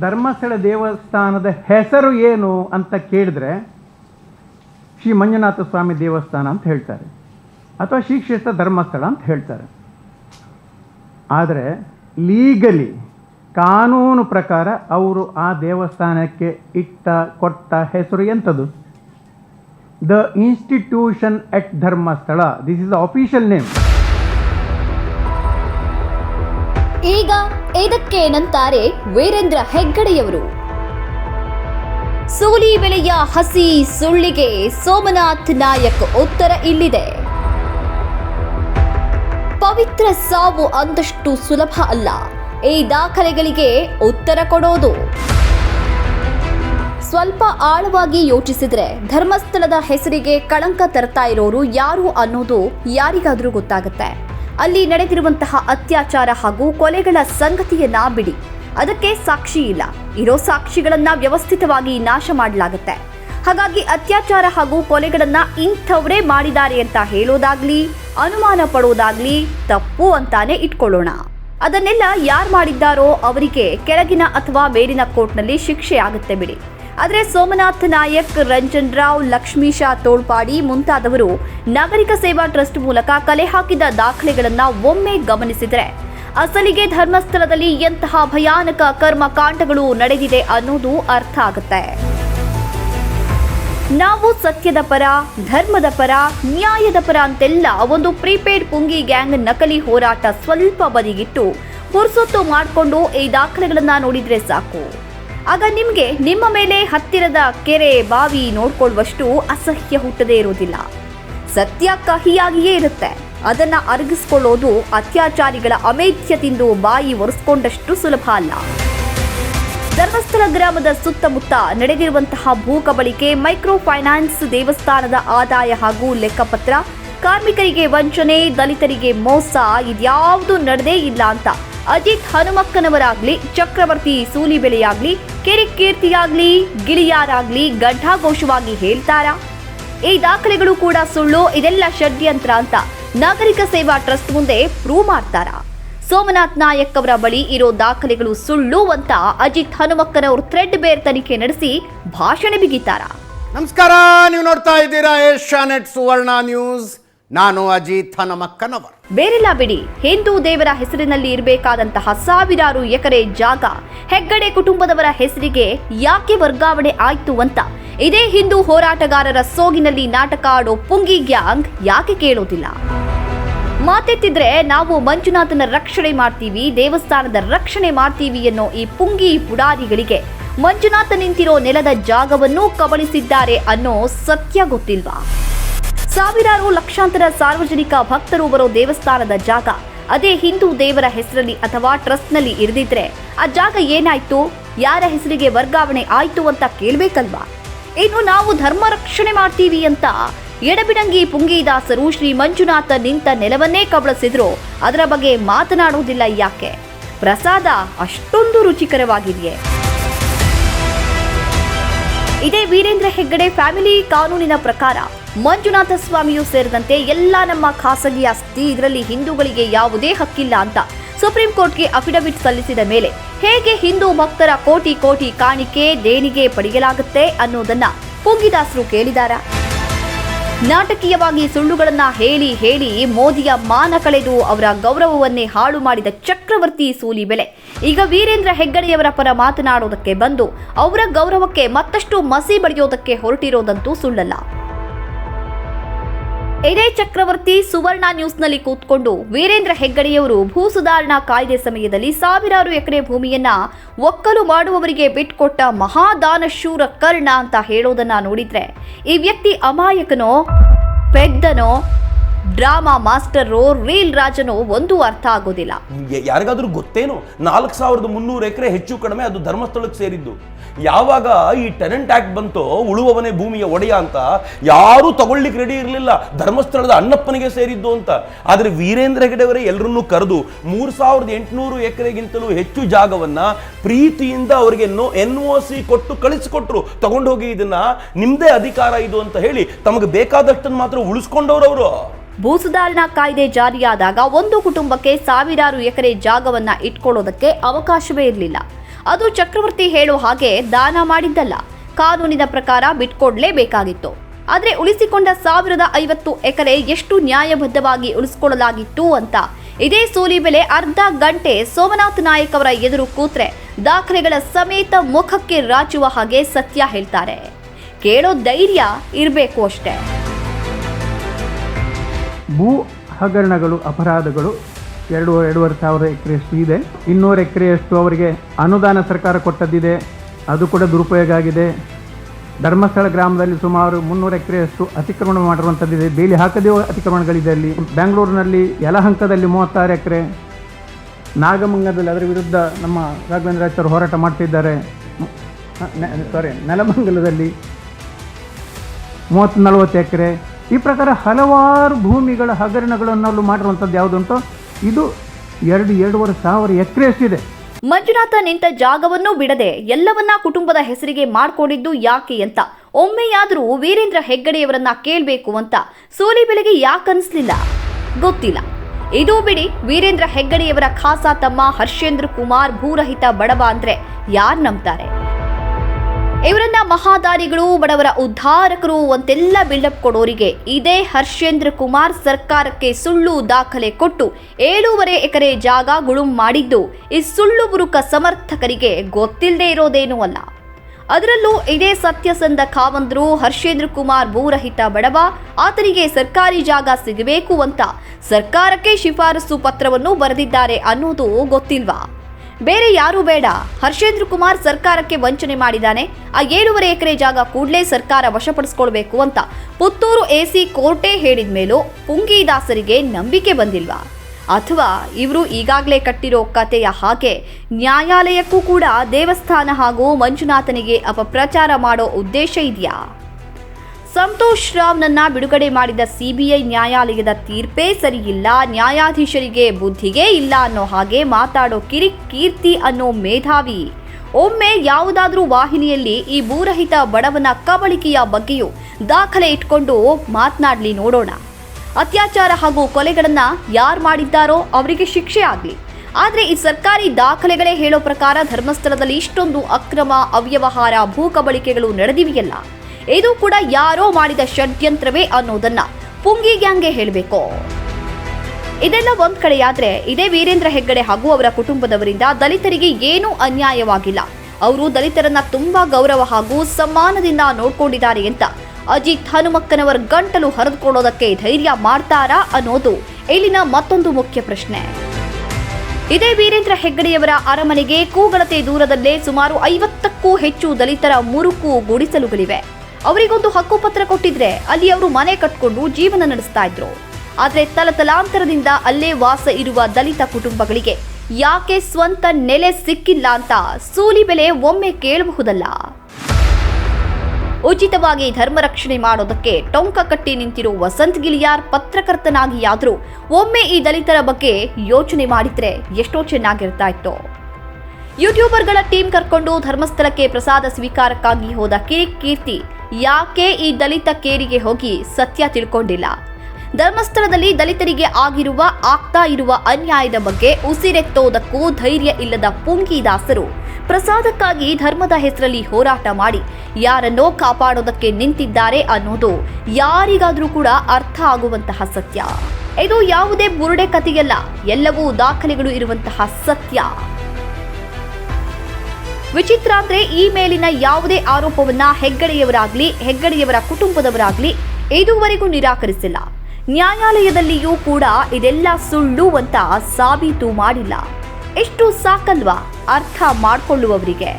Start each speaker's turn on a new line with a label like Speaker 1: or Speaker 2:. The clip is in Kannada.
Speaker 1: ಧರ್ಮಸ್ಥಳ ದೇವಸ್ಥಾನದ ಹೆಸರು ಏನು ಅಂತ ಕೇಳಿದ್ರೆ ಶ್ರೀ ಮಂಜುನಾಥ ಸ್ವಾಮಿ ದೇವಸ್ಥಾನ ಅಂತ ಹೇಳ್ತಾರೆ. ಅಥವಾ ಶ್ರೀ ಧರ್ಮಸ್ಥಳ ಅಂತ ಹೇಳ್ತಾರೆ. ಆದರೆ ಲೀಗಲಿ ಕಾನೂನು ಪ್ರಕಾರ ಅವರು ಆ ದೇವಸ್ಥಾನಕ್ಕೆ ಇಟ್ಟ, ಕೊಟ್ಟ ಹೆಸರು ಎಂಥದ್ದು? The institution at Dharmasthala this is the official name
Speaker 2: ಇದಕ್ಕೇನಂತಾರೆ Veerendra ಹೆಗ್ಗಡೆಯವರು? ಸೂಲಿ ಬೆಳೆಯ ಹಸಿ ಸುಳ್ಳಿಗೆ ಸೋಮನಾಥ್ ನಾಯಕ್ ಉತ್ತರ ಇಲ್ಲಿದೆ. ಪವಿತ್ರ ಸಾವು ಅಂದಷ್ಟು ಸುಲಭ ಅಲ್ಲ. ಈ ದಾಖಲೆಗಳಿಗೆ ಉತ್ತರ ಕೊಡೋದು. ಸ್ವಲ್ಪ ಆಳವಾಗಿ ಯೋಚಿಸಿದ್ರೆ ಧರ್ಮಸ್ಥಳದ ಹೆಸರಿಗೆ ಕಳಂಕ ತರ್ತಾ ಇರೋರು ಯಾರು ಅನ್ನೋದು ಯಾರಿಗಾದರೂ ಗೊತ್ತಾಗುತ್ತೆ. ಅಲ್ಲಿ ನಡೆದಿರುವಂತಹ ಅತ್ಯಾಚಾರ ಹಾಗೂ ಕೊಲೆಗಳ ಸಂಗತಿಯನ್ನ ಬಿಡಿ. ಅದಕ್ಕೆ ಸಾಕ್ಷಿ ಇಲ್ಲ. ಇರೋ ಸಾಕ್ಷಿಗಳನ್ನ ವ್ಯವಸ್ಥಿತವಾಗಿ ನಾಶ ಮಾಡಲಾಗುತ್ತೆ. ಹಾಗಾಗಿ ಅತ್ಯಾಚಾರ ಹಾಗೂ ಕೊಲೆಗಳನ್ನ ಇಂಥವರೇ ಮಾಡಿದ್ದಾರೆ ಅಂತ ಹೇಳೋದಾಗ್ಲಿ, ಅನುಮಾನ ಪಡೋದಾಗ್ಲಿ ತಪ್ಪು ಅಂತಾನೆ ಇಟ್ಕೊಳ್ಳೋಣ. ಅದನ್ನೆಲ್ಲ ಯಾರು ಮಾಡಿದ್ದಾರೋ ಅವರಿಗೆ ಕೆಳಗಿನ ಅಥವಾ ಮೇಲಿನ ಕೋರ್ಟ್ನಲ್ಲಿ ಶಿಕ್ಷೆ ಆಗುತ್ತೆ ಬಿಡಿ. ಆದರೆ ಸೋಮನಾಥ್ ನಾಯಕ್, ರಂಜನ್ ರಾವ್ ಲಕ್ಷ್ಮೀಶಾ ತೋಳ್ಪಾಡಿ ಮುಂತಾದವರು ನಾಗರಿಕ ಸೇವಾ ಟ್ರಸ್ಟ್ ಮೂಲಕ ಕಲೆ ಹಾಕಿದ ದಾಖಲೆಗಳನ್ನು ಒಮ್ಮೆ ಗಮನಿಸಿದರೆ ಅಸಲಿಗೆ ಧರ್ಮಸ್ಥಳದಲ್ಲಿ ಎಂತಹ ಭಯಾನಕ ಕರ್ಮಕಾಂಡಗಳು ನಡೆದಿದೆ ಅನ್ನೋದು ಅರ್ಥ ಆಗುತ್ತೆ. ನಾವು ಸತ್ಯದ ಪರ, ಧರ್ಮದ ಪರ, ನ್ಯಾಯದ ಪರ ಅಂತೆಲ್ಲ ಒಂದು ಪ್ರೀಪೇಡ್ ಪುಂಗಿ ಗ್ಯಾಂಗ್ ನಕಲಿ ಹೋರಾಟ ಸ್ವಲ್ಪ ಬದಿಗಿಟ್ಟು ಪುರ್ಸೊತ್ತು ಮಾಡಿಕೊಂಡು ಈ ದಾಖಲೆಗಳನ್ನ ನೋಡಿದ್ರೆ ಸಾಕು. ಆಗ ನಿಮಗೆ ನಿಮ್ಮ ಮೇಲೆ ಹತ್ತಿರದ ಕೆರೆ ಬಾವಿ ನೋಡ್ಕೊಳ್ಳುವಷ್ಟು ಅಸಹ್ಯ ಹುಟ್ಟದೇ ಇರುವುದಿಲ್ಲ. ಸತ್ಯ ಕಹಿಯಾಗಿಯೇ ಇರುತ್ತೆ. ಅದನ್ನ ಅರಗಿಸ್ಕೊಳ್ಳೋದು ಅತ್ಯಾಚಾರಿಗಳ ಅಮೇಧ್ಯ ತಿಂದು ಬಾಯಿ ಒರೆಸ್ಕೊಂಡಷ್ಟು ಸುಲಭ ಅಲ್ಲ. ಧರ್ಮಸ್ಥಳ ಗ್ರಾಮದ ಸುತ್ತಮುತ್ತ ನಡೆದಿರುವಂತಹ ಭೂ ಕಬಳಿಕೆ ಮೈಕ್ರೋ ಫೈನಾನ್ಸ್ ದೇವಸ್ಥಾನದ ಆದಾಯ ಹಾಗೂ ಲೆಕ್ಕಪತ್ರ, ಕಾರ್ಮಿಕರಿಗೆ ವಂಚನೆ, ದಲಿತರಿಗೆ ಮೋಸ ಇದ್ಯಾವುದು ನಡೆದೇ ಇಲ್ಲ ಅಂತ ಅಜಿತ್ ಹನುಮಕ್ಕನವರಾಗ್ಲಿ, ಚಕ್ರವರ್ತಿ ಸೂಲಿಬೆಲೆಯಾಗ್ಲಿ, ಕಿರಿಕೀರ್ತಿಯಾಗ್ಲಿ, ಗಿಳಿಯಾರಾಗ್ಲಿ ಗಡ್ಡಾಘೋಷವಾಗಿ ಹೇಳ್ತಾರಾ? ಈ ದಾಖಲೆಗಳು ಕೂಡ ಸುಳ್ಳು, ಇದೆಲ್ಲ ಷಡ್ಯಂತ್ರ ಅಂತ ನಾಗರಿಕ ಸೇವಾ ಟ್ರಸ್ಟ್ ಮುಂದೆ ಪ್ರೂವ್ ಮಾಡ್ತಾರಾ? ಸೋಮನಾಥ್ ನಾಯಕ್ ಅವರ ಬಳಿ ಇರೋ ದಾಖಲೆಗಳು ಸುಳ್ಳು ಅಂತ ಅಜಿತ್ ಹನುಮಕ್ಕನವರು ಥ್ರೆಡ್ ಬೇರ್ ತನಿಖೆ ನಡೆಸಿ ಭಾಷಣ ಬಿಗಿತಾರ?
Speaker 3: ನಮಸ್ಕಾರ, ನೀವು ನೋಡ್ತಾ ಇದ್ದೀರಾ ಏಷ್ಯಾನೆಟ್ ಸುವರ್ಣ ನ್ಯೂಸ್. ನಾನು ಅಜಿತ್ ಹನಮಕ್ಕನವರ್.
Speaker 2: ಬೇರೆಲ್ಲ ಬಿಡಿ, ಹಿಂದೂ ದೇವರ ಹೆಸರಿನಲ್ಲಿ ಇರಬೇಕಾದಂತಹ ಸಾವಿರಾರು ಎಕರೆ ಜಾಗ ಹೆಗ್ಗಡೆ ಕುಟುಂಬದವರ ಹೆಸರಿಗೆ ಯಾಕೆ ವರ್ಗಾವಣೆ ಆಯ್ತು ಅಂತ? ಇದೇ ಹಿಂದೂ ಹೋರಾಟಗಾರರ ಸೋಗಿನಲ್ಲಿ ನಾಟಕ ಆಡೋ ಪುಂಗಿ ಗ್ಯಾಂಗ್ ಯಾಕೆ ಕೇಳೋದಿಲ್ಲ? ಮಾತೆತ್ತಿದ್ರೆ ನಾವು ಮಂಜುನಾಥನ ರಕ್ಷಣೆ ಮಾಡ್ತೀವಿ, ದೇವಸ್ಥಾನದ ರಕ್ಷಣೆ ಮಾಡ್ತೀವಿ ಅನ್ನೋ ಈ ಪುಂಗಿ ಪುಡಾರಿಗಳಿಗೆ ಮಂಜುನಾಥ ನಿಂತಿರೋ ನೆಲದ ಜಾಗವನ್ನು ಕಬಳಿಸಿದ್ದಾರೆ ಅನ್ನೋ ಸತ್ಯ ಗೊತ್ತಿಲ್ವಾ? ಸಾವಿರಾರು ಲಕ್ಷಾಂತರ ಸಾರ್ವಜನಿಕ ಭಕ್ತರು ಬರೋ ದೇವಸ್ಥಾನದ ಜಾಗ. ಅದೇ ಹಿಂದೂ ದೇವರ ಹೆಸರಲ್ಲಿ ಅಥವಾ ಟ್ರಸ್ಟ್ನಲ್ಲಿ ಇರದಿದ್ರೆ ಆ ಜಾಗ ಏನಾಯ್ತು? ಯಾರ ಹೆಸರಿಗೆ ವರ್ಗಾವಣೆ ಆಯ್ತು ಅಂತ ಕೇಳಬೇಕಲ್ವಾ? ಇನ್ನು ನಾವು ಧರ್ಮ ರಕ್ಷಣೆ ಮಾಡ್ತೀವಿ ಅಂತ ಎಡಬಿಡಂಗಿ ಪುಂಗಿದಾಸರು ಶ್ರೀ ಮಂಜುನಾಥ ನಿಂತ ನೆಲವನ್ನೇ ಕಬಳಿಸಿದ್ರು. ಅದರ ಬಗ್ಗೆ ಮಾತನಾಡುವುದಿಲ್ಲ ಯಾಕೆ? ಪ್ರಸಾದ ಅಷ್ಟೊಂದು ರುಚಿಕರವಾಗಿದೆಯೇ? ಇದೇ ವೀರೇಂದ್ರ ಹೆಗ್ಗಡೆ ಫ್ಯಾಮಿಲಿ ಕಾನೂನಿನ ಪ್ರಕಾರ ಮಂಜುನಾಥ ಸ್ವಾಮಿಯು ಸೇರಿದಂತೆ ಎಲ್ಲ ನಮ್ಮ ಖಾಸಗಿ ಆಸ್ತಿ, ಇದರಲ್ಲಿ ಹಿಂದೂಗಳಿಗೆ ಯಾವುದೇ ಹಕ್ಕಿಲ್ಲ ಅಂತ ಸುಪ್ರೀಂ ಕೋರ್ಟ್ಗೆ ಅಫಿಡವಿಟ್ ಸಲ್ಲಿಸಿದ ಮೇಲೆ ಹೇಗೆ ಹಿಂದೂ ಭಕ್ತರ ಕೋಟಿ ಕೋಟಿ ಕಾಣಿಕೆ ದೇಣಿಗೆ ಪಡೆಯಲಾಗುತ್ತೆ ಅನ್ನೋದನ್ನ ಪುಂಗಿದಾಸರು ಕೇಳಿದಾರಾ? ನಾಟಕೀಯವಾಗಿ ಸುಳ್ಳುಗಳನ್ನ ಹೇಳಿ ಹೇಳಿ ಮೋದಿಯ ಮಾನ ಕಳೆದು ಅವರ ಗೌರವವನ್ನೇ ಹಾಳು ಮಾಡಿದ ಚಕ್ರವರ್ತಿ ಸೂಲಿ ಬೆಲೆ. ಈಗ ವೀರೇಂದ್ರ ಹೆಗ್ಗಡೆಯವರ ಪರ ಮಾತನಾಡೋದಕ್ಕೆ ಬಂದು ಅವರ ಗೌರವಕ್ಕೆ ಮತ್ತಷ್ಟು ಮಸಿ ಬಳಿಯೋದಕ್ಕೆ ಹೊರಟಿರೋದಂತೂ ಸುಳ್ಳಲ್ಲ. ಇದೇ ಚಕ್ರವರ್ತಿ ಸುವರ್ಣ ನ್ಯೂಸ್ನಲ್ಲಿ ಕೂತ್ಕೊಂಡು ವೀರೇಂದ್ರ ಹೆಗ್ಗಡೆಯವರು ಭೂ ಸುಧಾರಣಾ ಕಾಯ್ದೆ ಸಮಯದಲ್ಲಿ ಸಾವಿರಾರು ಎಕರೆ ಭೂಮಿಯನ್ನ ಒಕ್ಕಲು ಮಾಡುವವರಿಗೆ ಬಿಟ್ಕೊಟ್ಟ ಮಹಾದಾನಶೂರ ಕರ್ಣ ಅಂತ ಹೇಳೋದನ್ನ ನೋಡಿದ್ರೆ ಈ ವ್ಯಕ್ತಿ ಅಮಾಯಕನೋ ಪೆದ್ದನೋ ಡ್ರಾಮಾ ಮಾಸ್ಟರೋ ರೀಲ್ ರಾಜನು ಒಂದು ಅರ್ಥ ಆಗೋದಿಲ್ಲ.
Speaker 4: ಯಾರಿಗಾದ್ರೂ ಗೊತ್ತೇನು? ನಾಲ್ಕು ಸಾವಿರದ ಮುನ್ನೂರು ಎಕರೆ ಹೆಚ್ಚು ಕಡಿಮೆ ಅದು ಧರ್ಮಸ್ಥಳಕ್ಕೆ ಸೇರಿದ್ದು. ಯಾವಾಗ ಈ ಟೆನೆಂಟ್ ಆಕ್ಟ್ ಬಂತೋ, ಉಳುವವನೇ ಭೂಮಿಯ ಒಡೆಯ ಅಂತ, ಯಾರೂ ತಗೊಳ್ಳಿಕ್ಕೆ ರೆಡಿ ಇರಲಿಲ್ಲ, ಧರ್ಮಸ್ಥಳದ ಅಣ್ಣಪ್ಪನಿಗೆ ಸೇರಿದ್ದು ಅಂತ. ಆದರೆ ವೀರೇಂದ್ರ ಹೆಗಡೆಯವರೇ ಎಲ್ಲರನ್ನೂ ಕರೆದು ಮೂರು ಸಾವಿರದ ಎಂಟುನೂರು ಎಕರೆಗಿಂತಲೂ ಹೆಚ್ಚು ಜಾಗವನ್ನ ಪ್ರೀತಿಯಿಂದ ಅವರಿಗೆ ಎನ್ ಒ ಸಿ ಕೊಟ್ಟು ಕಳಿಸಿಕೊಟ್ರು. ತಗೊಂಡೋಗಿ ಇದನ್ನ ನಿಮ್ಮದೇ ಅಧಿಕಾರ ಇದು ಅಂತ ಹೇಳಿ ತಮಗೆ ಬೇಕಾದಷ್ಟನ್ನು ಮಾತ್ರ ಉಳಿಸ್ಕೊಂಡವ್ರು ಅವರು.
Speaker 2: ಭೂ ಸುಧಾರಣಾ ಕಾಯ್ದೆ ಜಾರಿಯಾದಾಗ ಒಂದು ಕುಟುಂಬಕ್ಕೆ ಸಾವಿರಾರು ಎಕರೆ ಜಾಗವನ್ನ ಇಟ್ಕೊಳ್ಳೋದಕ್ಕೆ ಅವಕಾಶವೇ ಇರಲಿಲ್ಲ. ಅದು ಚಕ್ರವರ್ತಿ ಹೇಳೋ ಹಾಗೆ ದಾನ ಮಾಡಿದ್ದಲ್ಲ. ಕಾನೂನಿನ ಪ್ರಕಾರ ಬಿಟ್ಕೊಡ್ಲೇಬೇಕಾಗಿತ್ತು. ಆದರೆ ಉಳಿಸಿಕೊಂಡ ಸಾವಿರದ ಐವತ್ತು ಎಕರೆ ಎಷ್ಟು ನ್ಯಾಯಬದ್ಧವಾಗಿ ಉಳಿಸಿಕೊಳ್ಳಲಾಗಿತ್ತು ಅಂತ. ಇದೇ ಸೂಲಿಬೆಲೆ ಅರ್ಧ ಗಂಟೆ ಸೋಮನಾಥ್ ನಾಯಕ್ ಅವರ ಎದುರು ಕೂತ್ರೆ ದಾಖಲೆಗಳ ಸಮೇತ ಮುಖಕ್ಕೆ ರಾಚುವ ಹಾಗೆ ಸತ್ಯ ಹೇಳ್ತಾರೆ. ಕೇಳೋ ಧೈರ್ಯ ಇರಬೇಕು ಅಷ್ಟೇ.
Speaker 1: ಭೂ ಹಗರಣಗಳು, ಅಪರಾಧಗಳು, ಎರಡು, ಎರಡೂವರೆ ಸಾವಿರ ಎಕರೆಯಷ್ಟು ಇದೆ. ಇನ್ನೂರು ಎಕರೆಯಷ್ಟು ಅವರಿಗೆ ಅನುದಾನ ಸರ್ಕಾರ ಕೊಟ್ಟದ್ದಿದೆ. ಅದು ಕೂಡ ದುರುಪಯೋಗ ಆಗಿದೆ. ಧರ್ಮಸ್ಥಳ ಗ್ರಾಮದಲ್ಲಿ ಸುಮಾರು ಮುನ್ನೂರು ಎಕರೆಯಷ್ಟು ಅತಿಕ್ರಮಣ ಮಾಡಿರುವಂಥದ್ದಿದೆ ಬೇಲಿ ಹಾಕದೇ ಅತಿಕ್ರಮಣಗಳಿದೆ ಅಲ್ಲಿ. ಬೆಂಗಳೂರಿನಲ್ಲಿ ಯಲಹಂಕದಲ್ಲಿ ಮೂವತ್ತಾರು ಎಕರೆ. ನಾಗಮಂಗಲದಲ್ಲಿ ಅದರ ವಿರುದ್ಧ ನಮ್ಮ ರಾಘವೇಂದ್ರಾಚಾರ್ಯ ಹೋರಾಟ ಮಾಡ್ತಿದ್ದಾರೆ. ಸಾರಿ ನೆಲಮಂಗಲದಲ್ಲಿ ಮೂವತ್ತು ನಲವತ್ತು ಎಕರೆ. ಈ ಪ್ರಕಾರ ಹಲವಾರು ಭೂಮಿಗಳ ಹಗರಣಗಳನ್ನು ಮಾಡಿರುವಂಥದ್ದು ಯಾವುದುಂಟು? ಇದು ಎರಡು, ಎರಡೂವರೆ ಸಾವಿರ ಎಕರೆ ಎಷ್ಟಿದೆ
Speaker 2: ಮಂಜುನಾಥ ನಿಂತ ಜಾಗವನ್ನು ಬಿಡದೆ ಎಲ್ಲವನ್ನ ಕುಟುಂಬದ ಹೆಸರಿಗೆ ಮಾಡಿಕೊಂಡಿದ್ದು ಯಾಕೆ ಅಂತ? ಒಮ್ಮೆಯಾದರೂ ವೀರೇಂದ್ರ ಹೆಗ್ಗಡೆಯವರನ್ನ ಕೇಳಬೇಕು ಅಂತ ಸೋಲಿ ಬೆಲೆಗೆ ಯಾಕನ್ಸ್ಲಿಲ್ಲ? ಗೊತ್ತಿಲ್ಲ. ಇದು ಬಿಡಿ ವೀರೇಂದ್ರ ಹೆಗ್ಗಡೆಯವರ ಖಾಸಾ ತಮ್ಮ ಹರ್ಷೇಂದ್ರ ಕುಮಾರ್ ಭೂರಹಿತ ಬಡವ ಅಂದ್ರೆ ಯಾರು ನಂಬ್ತಾರೆ? ಇವರನ್ನ ಮಹಾದಾರಿಗಳು, ಬಡವರ ಉದ್ಧಾರಕರು ಅಂತೆಲ್ಲ ಬಿಲ್ಡಪ್ ಕೊಡೋರಿಗೆ ಇದೇ ಹರ್ಷೇಂದ್ರ ಕುಮಾರ್ ಸರ್ಕಾರಕ್ಕೆ ಸುಳ್ಳು ದಾಖಲೆ ಕೊಟ್ಟು ಏಳೂವರೆ ಎಕರೆ ಜಾಗ ಗುಳುಂ ಮಾಡಿದ್ದು ಈ ಸುಳ್ಳು ಬುರುಕ ಸಮರ್ಥಕರಿಗೆ ಗೊತ್ತಿಲ್ಲದೆ ಇರೋದೇನೂ ಅಲ್ಲ. ಅದರಲ್ಲೂ ಇದೇ ಸತ್ಯಸಂಧ ಕಾವಂದ್ರು ಹರ್ಷೇಂದ್ರ ಕುಮಾರ್ ಭೂರಹಿತ ಬಡವ, ಆತನಿಗೆ ಸರ್ಕಾರಿ ಜಾಗ ಸಿಗಬೇಕು ಅಂತ ಸರ್ಕಾರಕ್ಕೆ ಶಿಫಾರಸು ಪತ್ರವನ್ನು ಬರೆದಿದ್ದಾರೆ ಅನ್ನೋದು ಗೊತ್ತಿಲ್ವಾ? ಬೇರೆ ಯಾರೂ ಬೇಡ. ಹರ್ಷೇಂದ್ರ ಕುಮಾರ್ ಸರ್ಕಾರಕ್ಕೆ ವಂಚನೆ ಮಾಡಿದ್ದಾನೆ. ಆ ಏಳೂವರೆ ಎಕರೆ ಜಾಗ ಕೂಡಲೇ ಸರ್ಕಾರ ವಶಪಡಿಸ್ಕೊಳ್ಬೇಕು ಅಂತ ಪುತ್ತೂರು ಎಸಿ ಕೋರ್ಟೆ ಹೇಳಿದ ಮೇಲೂ ಪುಂಗಿದಾಸರಿಗೆ ನಂಬಿಕೆ ಬಂದಿಲ್ವಾ? ಅಥವಾ ಇವರು ಈಗಾಗಲೇ ಕಟ್ಟಿರೋ ಕತೆಯ ಹಾಗೆ ನ್ಯಾಯಾಲಯಕ್ಕೂ ಕೂಡ ದೇವಸ್ಥಾನ ಹಾಗೂ ಮಂಜುನಾಥನಿಗೆ ಅಪಪ್ರಚಾರ ಮಾಡೋ ಉದ್ದೇಶ ಇದೆಯಾ? ಸಂತೋಷ್ ರಾವ್ನನ್ನ ಬಿಡುಗಡೆ ಮಾಡಿದ ಸಿಬಿಐ ನ್ಯಾಯಾಲಯದ ತೀರ್ಪೇ ಸರಿಯಿಲ್ಲ, ನ್ಯಾಯಾಧೀಶರಿಗೆ ಬುದ್ಧಿಗೆ ಇಲ್ಲ ಅನ್ನೋ ಹಾಗೆ ಮಾತಾಡೋ ಕಿರಿಕ್ ಕೀರ್ತಿ ಅನ್ನೋ ಮೇಧಾವಿ. ಒಮ್ಮೆ ಯಾವುದಾದ್ರೂ ವಾಹಿನಿಯಲ್ಲಿ ಈ ಭೂರಹಿತ ಬಡವನ ಕಬಳಿಕೆಯ ಬಗ್ಗೆಯೂ ದಾಖಲೆ ಇಟ್ಕೊಂಡು ಮಾತನಾಡಲಿ ನೋಡೋಣ. ಅತ್ಯಾಚಾರ ಹಾಗೂ ಕೊಲೆಗಳನ್ನ ಯಾರು ಮಾಡಿದ್ದಾರೋ ಅವರಿಗೆ ಶಿಕ್ಷೆ ಆಗಲಿ. ಆದರೆ ಈ ಸರ್ಕಾರಿ ದಾಖಲೆಗಳೇ ಹೇಳೋ ಪ್ರಕಾರ ಧರ್ಮಸ್ಥಳದಲ್ಲಿ ಇಷ್ಟೊಂದು ಅಕ್ರಮ ಅವ್ಯವಹಾರ, ಭೂ ಕಬಳಿಕೆಗಳು ನಡೆದಿವೆಯಲ್ಲ. ಇದು ಕೂಡ ಯಾರೋ ಮಾಡಿದ ಷಡ್ಯಂತ್ರವೇ ಅನ್ನೋದನ್ನ ಪುಂಗಿ ಗ್ಯಾಂಗ್ಗೆ ಹೇಳಬೇಕು. ಇದೆಲ್ಲ ಒಂದ್ ಕಡೆಯಾದ್ರೆ ಇದೇ ವೀರೇಂದ್ರ ಹೆಗ್ಗಡೆ ಹಾಗೂ ಅವರ ಕುಟುಂಬದವರಿಂದ ದಲಿತರಿಗೆ ಏನೂ ಅನ್ಯಾಯವಾಗಿಲ್ಲ. ಅವರು ದಲಿತರನ್ನ ತುಂಬಾ ಗೌರವ ಹಾಗೂ ಸಮ್ಮಾನದಿಂದ ನೋಡ್ಕೊಂಡಿದ್ದಾರೆ ಅಂತ ಅಜಿತ್ ಹನುಮಕ್ಕನವರ ಗಂಟಲು ಹರಿದುಕೊಳ್ಳೋದಕ್ಕೆ ಧೈರ್ಯ ಮಾಡ್ತಾರಾ ಅನ್ನೋದು ಇಲ್ಲಿನ ಮತ್ತೊಂದು ಮುಖ್ಯ ಪ್ರಶ್ನೆ. ಇದೇ ವೀರೇಂದ್ರ ಹೆಗ್ಗಡೆಯವರ ಅರಮನೆಗೆ ಕೂಗಳತೆ ದೂರದಲ್ಲೇ ಸುಮಾರು ಐವತ್ತಕ್ಕೂ ಹೆಚ್ಚು ದಲಿತರ ಮುರುಕು ಗುಡಿಸಲುಗಳಿವೆ. ಅವರಿಗೊಂದು ಹಕ್ಕುಪತ್ರ ಕೊಟ್ಟಿದ್ರೆ ಅಲ್ಲಿ ಅವರು ಮನೆ ಕಟ್ಕೊಂಡು ಜೀವನ ನಡೆಸ್ತಾ ಇದ್ರು. ಆದರೆ ತಲತಲಾಂತರದಿಂದ ಅಲ್ಲೇ ವಾಸ ಇರುವ ದಲಿತ ಕುಟುಂಬಗಳಿಗೆ ಯಾಕೆ ಸ್ವಂತ ನೆಲೆ ಸಿಕ್ಕಿಲ್ಲ ಅಂತ ಸೂಲಿ ಬೆಲೆ ಒಮ್ಮೆ ಕೇಳಬಹುದಲ್ಲ? ಉಚಿತವಾಗಿ ಧರ್ಮ ರಕ್ಷಣೆ ಮಾಡೋದಕ್ಕೆ ಟೊಂಕ ಕಟ್ಟಿ ನಿಂತಿರೋ ವಸಂತ್ ಗಿಲಿಯಾರ್ ಪತ್ರಕರ್ತನಾಗಿಯಾದರೂ ಒಮ್ಮೆ ಈ ದಲಿತರ ಬಗ್ಗೆ ಯೋಚನೆ ಮಾಡಿದ್ರೆ ಎಷ್ಟೋ ಚೆನ್ನಾಗಿರ್ತಾ ಇತ್ತು. ಯೂಟ್ಯೂಬರ್ಗಳ ಟೀಮ್ ಕರ್ಕೊಂಡು ಧರ್ಮಸ್ಥಳಕ್ಕೆ ಪ್ರಸಾದ ಸ್ವೀಕಾರಕ್ಕಾಗಿ ಹೋದ ಕಿರಿಕ್ ಕೀರ್ತಿ, ಯಾಕೆ ಈ ದಲಿತ ಕೇರಿಗೆ ಹೋಗಿ ಸತ್ಯ ತಿಳ್ಕೊಂಡಿಲ್ಲ? ಧರ್ಮಸ್ಥಳದಲ್ಲಿ ದಲಿತರಿಗೆ ಆಗಿರುವ, ಆಗ್ತಾ ಇರುವ ಅನ್ಯಾಯದ ಬಗ್ಗೆ ಉಸಿರೆತ್ತೋದಕ್ಕೂ ಧೈರ್ಯ ಇಲ್ಲದ ಪುಂಗಿದಾಸರು ಪ್ರಸಾದಕ್ಕಾಗಿ ಧರ್ಮದ ಹೆಸರಲ್ಲಿ ಹೋರಾಟ ಮಾಡಿ ಯಾರನ್ನೋ ಕಾಪಾಡೋದಕ್ಕೆ ನಿಂತಿದ್ದಾರೆ ಅನ್ನೋದು ಯಾರಿಗಾದರೂ ಕೂಡ ಅರ್ಥ ಆಗುವಂತಹ ಸತ್ಯ. ಇದು ಯಾವುದೇ ಬುರುಡೆ ಕಥೆಯಲ್ಲ, ಎಲ್ಲವೂ ದಾಖಲೆಗಳು ಇರುವಂತಹ ಸತ್ಯ. ವಿಚಿತ್ರ ಅಂದ್ರೆ ಈ ಮೇಲಿನ ಯಾವುದೇ ಆರೋಪವನ್ನ ಹೆಗ್ಗಡೆಯವರಾಗ್ಲಿ, ಹೆಗ್ಗಡೆಯವರ ಕುಟುಂಬದವರಾಗ್ಲಿ ಇದುವರೆಗೂ ನಿರಾಕರಿಸಿಲ್ಲ. ನ್ಯಾಯಾಲಯದಲ್ಲಿಯೂ ಕೂಡ ಇದೆಲ್ಲ ಸುಳ್ಳು ಅಂತ ಸಾಬೀತು ಮಾಡಿಲ್ಲ. ಎಷ್ಟು ಸಾಕಲ್ವಾ ಅರ್ಥ ಮಾಡ್ಕೊಳ್ಳುವವರಿಗೆ?